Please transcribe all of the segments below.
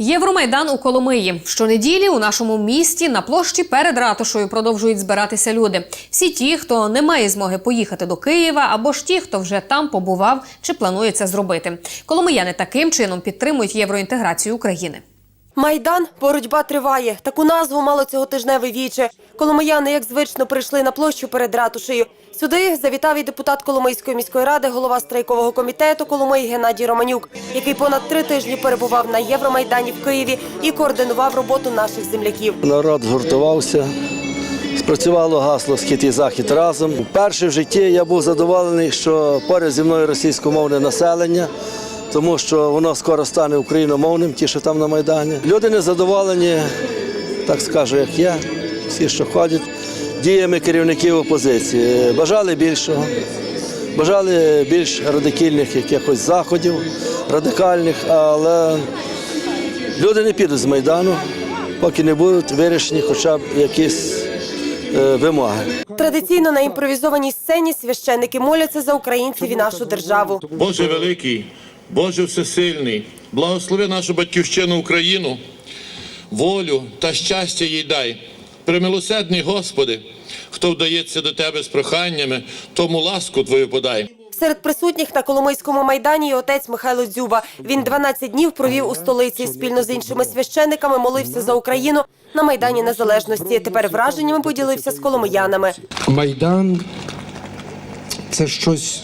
Євромайдан у Коломиї. Щонеділі у нашому місті на площі перед ратушою продовжують збиратися люди. Всі ті, хто не має змоги поїхати до Києва, або ж ті, хто вже там побував чи планує це зробити. Коломияни таким чином підтримують євроінтеграцію України. Майдан боротьба триває. Таку назву мало цього тижневе віче. Коломияни, як звично, прийшли на площу перед ратушею. Сюди завітав і депутат Коломийської міської ради, голова страйкового комітету Коломиї Геннадій Романюк, який понад три тижні перебував на Євромайдані в Києві і координував роботу наших земляків. Народ згуртувався. Спрацювало гасло Схід і захід разом. Вперше в житті я був задоволений, що поряд зі мною російськомовне населення, тому що воно скоро стане україномовним, ті, що там на Майдані. Люди незадоволені, так скажу, як я, всі, що ходять, діями керівників опозиції. Бажали більшого, бажали більш радикальних якихось заходів, радикальних, але люди не підуть з Майдану, поки не будуть вирішені хоча б якісь е, вимоги. Традиційно на імпровізованій сцені священники моляться за українців і нашу державу. Боже великий, Боже всесильний, благослови нашу батьківщину Україну, волю та щастя їй дай. Примилосердний Господи, хто вдається до Тебе з проханнями, тому ласку Твою подай. Серед присутніх на Коломийському майдані і отець Михайло Дзюба. Він 12 днів провів у столиці. Спільно з іншими священниками молився за Україну на майдані Незалежності. Тепер враженнями поділився з коломиянами. Майдан це щось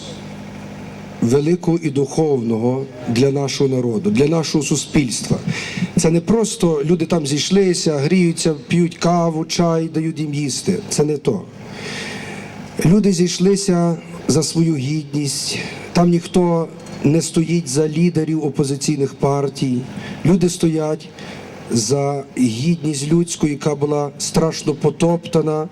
великого і духовного для нашого народу, для нашого суспільства. Це не просто люди там зійшлися, гріються, п'ють каву, чай, дають їм їсти. Це не то. Люди зійшлися за свою гідність. Там ніхто не стоїть за лідерів опозиційних партій. Люди стоять за гідність людську, яка була страшно потоптана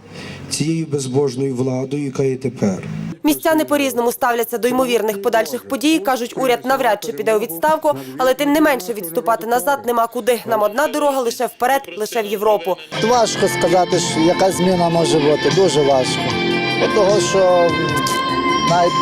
цією безбожною владою, яка є тепер. Містяни по-різному ставляться до ймовірних подальших подій. кажуть, уряд навряд чи піде у відставку, але тим не менше відступати назад нема куди. Нам одна дорога лише вперед, лише в Європу. Важко сказати, що яка зміна може бути, дуже важко. Того, що навіть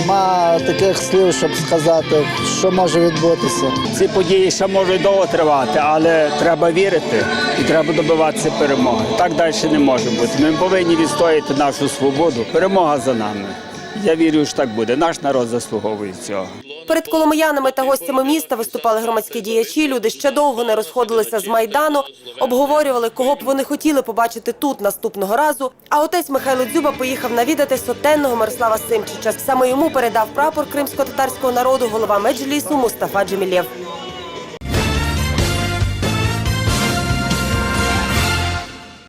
нема таких слів, щоб сказати, що може відбутися. Ці події ще можуть довго тривати, але треба вірити і треба добиватися перемоги. Так далі не може бути. Ми повинні відстояти нашу свободу. Перемога за нами. Я вірю, що так буде. Наш народ заслуговує цього. Перед коломиянами та гостями міста виступали громадські діячі. Люди ще довго не розходилися з майдану, обговорювали, кого б вони хотіли побачити тут наступного разу. А отець Михайло Дзюба поїхав навідати сотенного Мирослава Симчича. Саме йому передав прапор кримсько-татарського народу голова меджлісу Мустафа Джемілєв.